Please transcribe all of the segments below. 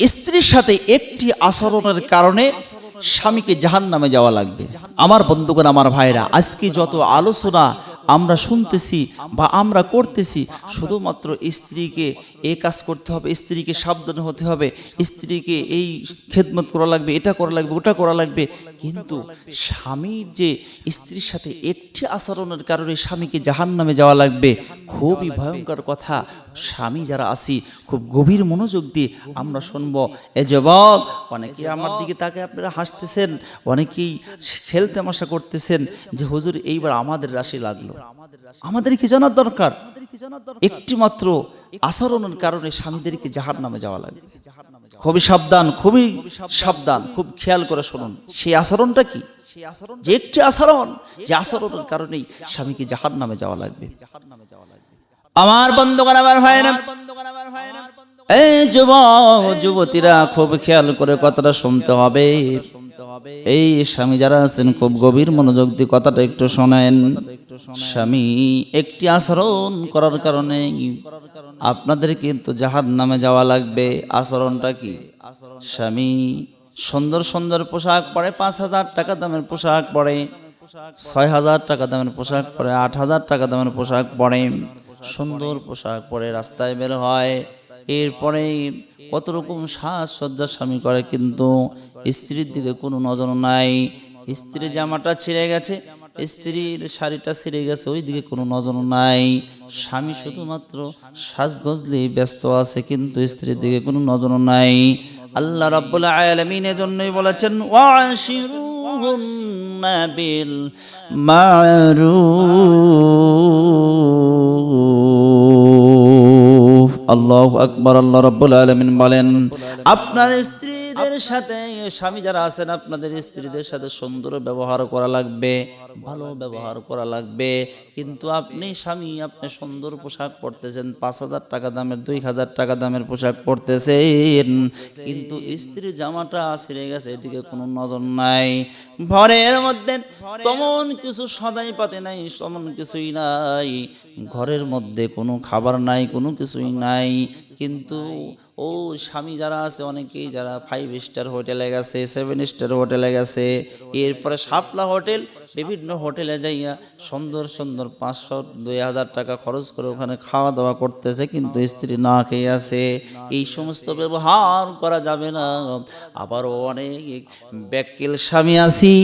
স্ত্রীর সাথে একটি আচরণের কারণে স্বামীকে জাহান নামে যাওয়া লাগবে। আমার বন্ধুগণ, আমার ভাইরা আজকে যত আলোচনা আমরা শুনতেছি বা আমরা করতেছি, শুধুমাত্র স্ত্রীকে এ কাজ করতে হবে, স্ত্রীকে সাবধান হতে হবে, স্ত্রীকে এই খেদমত করা লাগবে, এটা করা লাগবে, ওটা করা লাগবে। কিন্তু স্বামীর যে স্ত্রীর সাথে একটি আচরণের কারণে স্বামীকে জাহান নামে যাওয়া লাগবে খুবই ভয়ঙ্কর কথা। স্বামী যারা আসি খুব গভীর মনোযোগ দিয়ে আমরা শুনব এ যুবক অনেকে আমার দিকে তাকে আপনারা হাসতেছেন অনেকেই খেল তামাশা করতেছেন যে হুজুর এইবার আমাদের রাশি লাগল। আমাদের কি জানার দরকার? একটি মাত্র আচরণের কারণে স্বামীদেরকে জাহার নামে যাওয়া লাগবে খুবই সাবধান খুবই সাবধান খুব খেয়াল করে শুনুন সেই আচরণটা কি? যে একটি আচরণ যে আচরণের কারণেই স্বামীকে জাহার নামে যাওয়া লাগবে। আমার বন্ধুগণ আমার ভাই না এই যুবক যুবতীরা খুব খেয়াল করে কথাটা শুনতে হবে। এই স্বামী যারা আছেন খুব গভীর মনোযোগ দিয়ে কথাটা একটু শোনেন। স্বামী একটি আচরণ করার কারণে আপনাদের কিন্তু জাহার নামে যাওয়া লাগবে। আচরণটা কি? স্বামী সুন্দর সুন্দর পোশাক পরে পাঁচ হাজার টাকা দামের পোশাক পরে, ছয় হাজার টাকা দামের পোশাক পরে, আট হাজার টাকা দামের পোশাক পরে। সুন্দর পোশাক পরে রাস্তায় বের হয়। এরপরে কত রকম সাজসজ্জা স্বামী করে কিন্তু স্ত্রীর দিকে কোনো নজর নাই। স্ত্রীর জামাটা ছিঁড়ে গেছে, স্ত্রীর শাড়িটা ছিঁড়ে গেছে ওই দিকে কোনো নজর নাই। স্বামী শুধুমাত্র সাজগজলি ব্যস্ত আছে, কিন্তু স্ত্রীর দিকে কোনো নজর নাই। আল্লাহ রাব্বুল আলামিন জন্যই বলেছেন, ওয়াশিরুহুন্না বিল মারুফ। আল্লাহু আকবার, আল্লাহ রাব্বুল আলামিন বলেন, আপনার স্ত্রীদের সাথে, স্বামী যারা আছেন, আপনাদের স্ত্রীদের সাথে সুন্দর ব্যবহার করা লাগবে, ভালো ব্যবহার করা লাগবে। কিন্তু আপনি স্বামী, আপনি সুন্দর পোশাক পরতেছেন, পাঁচ হাজার টাকা দামের, দুই হাজার টাকা দামের পোশাক পরতেছেন। কিন্তু স্ত্রী জামাটা ছিঁড়ে গেছে, এদিকে কোনো নজর নাই। ঘরের মধ্যে তেমন কিছু সদাই পাতে নাই, তেমন কিছুই নাই। ঘরের মধ্যে কোনো খাবার নাই, কোনো কিছুই নাই। কিন্তু ও স্বামী যারা আছে, অনেকেই যারা ফাইভ স্টার হোটেলে গেছে সেভেন স্টার হোটেলে গেছে, এরপরে শাপলা হোটেল বিভিন্ন হোটেলে যাইয়া সুন্দর সুন্দর পাঁচশো, দুই হাজার টাকা খরচ করে ওখানে খাওয়া দাওয়া করতেছে, কিন্তু স্ত্রী না খেয়ে আছে। এই সমস্ত ব্যবহার করা যাবে না। আবারও অনেক ব্যাকিল স্বামী আছি।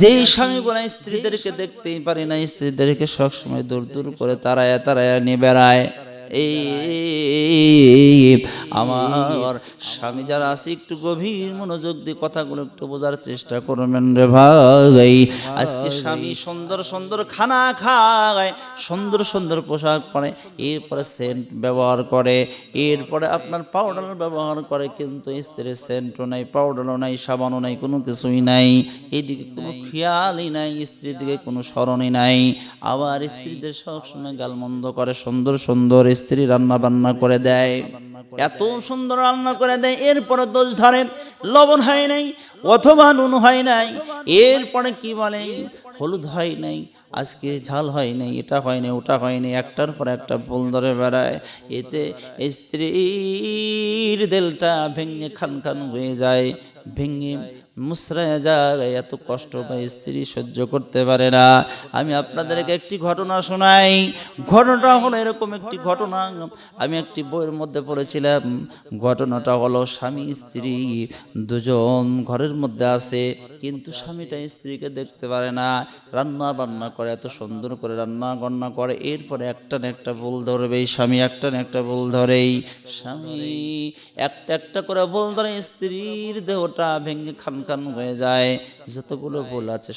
যেই স্বামীগুলো স্ত্রীদেরকে দেখতেই পারি না, স্ত্রীদেরকে সবসময় দূর দূর করে তারায় তারায় নিয়ে বেড়ায়। এই আমার স্বামী যারা আছে একটু গভীর মনোযোগ দিয়ে কথাগুলো একটু বোঝার চেষ্টা করবেন রে ভাই। আজকে স্বামী সুন্দর সুন্দর খানা খায় সুন্দর সুন্দর পোশাক পরে এরপরে সেন্ট ব্যবহার করে এরপরে আপনার পাউডার ব্যবহার করে কিন্তু স্ত্রীর সেন্টও নাই পাউডারও নাই সাবানও নাই কোনো কিছুই নাই। এদিকে কোনো খেয়ালই নাই স্ত্রীর দিকে কোনো স্মরণই নাই। আবার স্ত্রীদের সবসময় গালমন্দ করে সুন্দর সুন্দর স্ত্রী রান্না বান্না করে দেয়। এত সুন্দর রান্না করে দেয়, এরপরে দোষ ধরে, লবণ হয় নাই অথবা নুন হয় নাই। এরপরে কি বলে, হলুদ হয় নাই, আজকে ঝাল হয় নাই, এটা হয় নাই, ওটা হয় নাই, একটার পর একটা ভুল ধরে বেড়ায়। এতে স্ত্রীর দিলটা ভেঙে খান খান হয়ে যায়, ভেঙে মুসরায় যায় এত কষ্ট বা স্ত্রী সহ্য করতে পারে না। আমি আপনাদেরকে একটি ঘটনা শোনাই। ঘটনাটা হলো এরকম একটি ঘটনা। আমি একটি বইয়ের মধ্যে পড়েছিলাম। ঘটনাটা হলো স্বামী, স্ত্রী দুজন ঘরের মধ্যে আছে, কিন্তু স্বামীটা স্ত্রীকে দেখতে পারে না। রান্না বান্না করে, এত সুন্দর করে রান্না বান্না করে, এরপরে একটা না একটা ভুল ধরবে স্বামী, একটা না একটা ভুল ধরেই স্বামী। একটা একটা করে ভুল ধরে স্ত্রীর দেহটা ভেঙে খান খান হয়ে যায়, যতগুলো ভুল আছে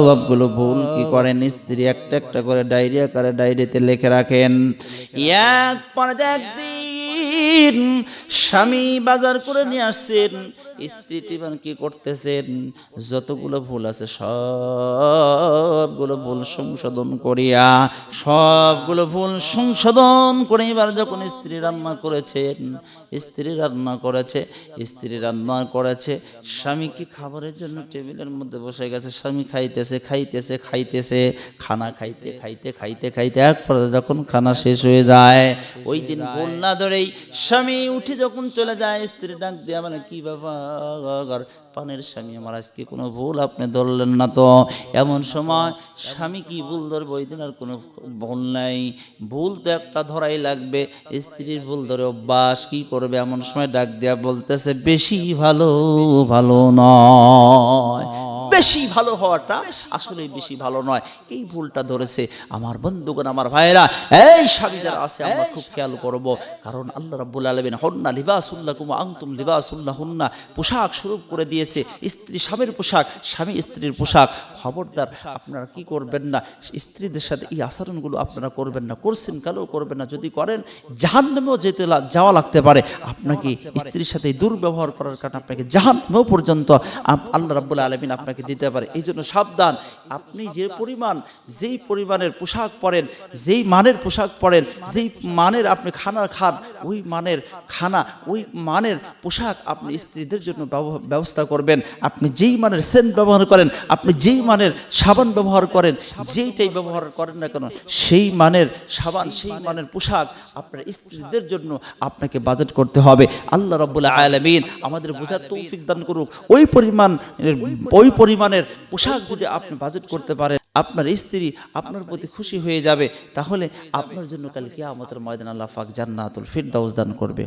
সবগুলো ভুল কি করেন? স্ত্রী একটা একটা করে ডায়েরি আকারে ডায়রিতে লিখে রাখেন। এক পর্যায়ে একদিন স্বামী বাজার করে নিয়ে আসছেন স্ত্রী টিমান কি করতেছেন? যতগুলো ভুল আছে, সবগুলো ভুল সংশোধন করিয়া, সবগুলো ভুল সংশোধন করে এবার যখন স্ত্রী রান্না করেছেন, স্ত্রী রান্না করেছে, স্ত্রী রান্না করেছে, স্বামী কি খাবারের জন্য টেবিলের মধ্যে বসে গেছে? স্বামী খাইতেছে খাইতেছে খাইতেছে, খানা খাইতে খাইতে খাইতে খাইতে, এক পর্যায়ে যখন খানা শেষ হয়ে যায়, ওই দিন ভুল না ধরেই স্বামী উঠে যখন চলে যায় স্ত্রী ডাক দেয়া মানে কি ব্যাপার? পানের স্বামী, আমার আজকে কোনো ভুল, আপনি ধরলেন না তো। এমন সময় স্বামী কি ভুল ধরবে? ওই দিন আর কোনো ভুল নাই। ভুল তো একটা ধরাই লাগবে। স্ত্রীর ভুল ধরে অভ্যাস কি করবে? এমন সময় ডাক দেয়া বলতেছে, বেশি ভালো ভালো নয়। বেশি ভালো হওয়াটা আসলে বেশি ভালো নয়। এই ভুলটা ধরেছে আমার বন্ধুগণ আমার ভাইয়েরা। এই স্বামী যারা আছে আমরা খুব খেয়াল করব। কারণ আল্লাহ রাব্বুল আলামিন হন্না লিবাসুল্লাহ কুমা আংতুম লিবাসুল্লাহ হুন্না পোশাক স্বরূপ করে দিয়েছে। স্ত্রী স্বামীর পোশাক স্বামী স্ত্রীর পোশাক। খবরদার আপনারা কি করবেন না? স্ত্রীদের সাথে এই আচরণগুলো আপনারা করবেন না। করছেন কালেও করবেন না। যদি করেন জাহান্নামেও যেতে লা- যাওয়া লাগতে পারে। আপনাকে স্ত্রীর সাথে দুর্ব্যবহার করার কারণে আপনাকে জাহান্নামেও পর্যন্ত আল্লাহ রাব্বুল আলমিন আপনাকে দিতে পারে। এই জন্য সাবধান। আপনি যে পরিমাণ, যেই পরিমাণের পোশাক পরেন, যেই মানের পোশাক পরেন, যেই মানের আপনি খানা খান, ওই মানের খানা, ওই মানের পোশাক আপনি স্ত্রীদের জন্য ব্যবস্থা করবেন। আপনি যেই মানের সেন্ট ব্যবহার করেন, আপনি যেই মানের সাবান ব্যবহার করেন, যেইটাই ব্যবহার করেন না কেন, সেই মানের সাবান, সেই মানের পোশাক আপনার স্ত্রীদের জন্য আপনাকে বাজেট করতে হবে। আল্লাহ রব্বুল্লাহ আলমিন আমাদের বোঝার তৌফিক দান করুক। ওই পরিমাণ ওই পরিমাণের পোশাক যদি আপনি বাজেট করতে পারেন, আপনার স্ত্রী আপনার প্রতি খুশি হয়ে যাবে, তাহলে আপনার জন্য কাল কিয়ামতের ময়দান আল্লাহ ফাক জান্নাতুল ফিরদাউস দান করবে।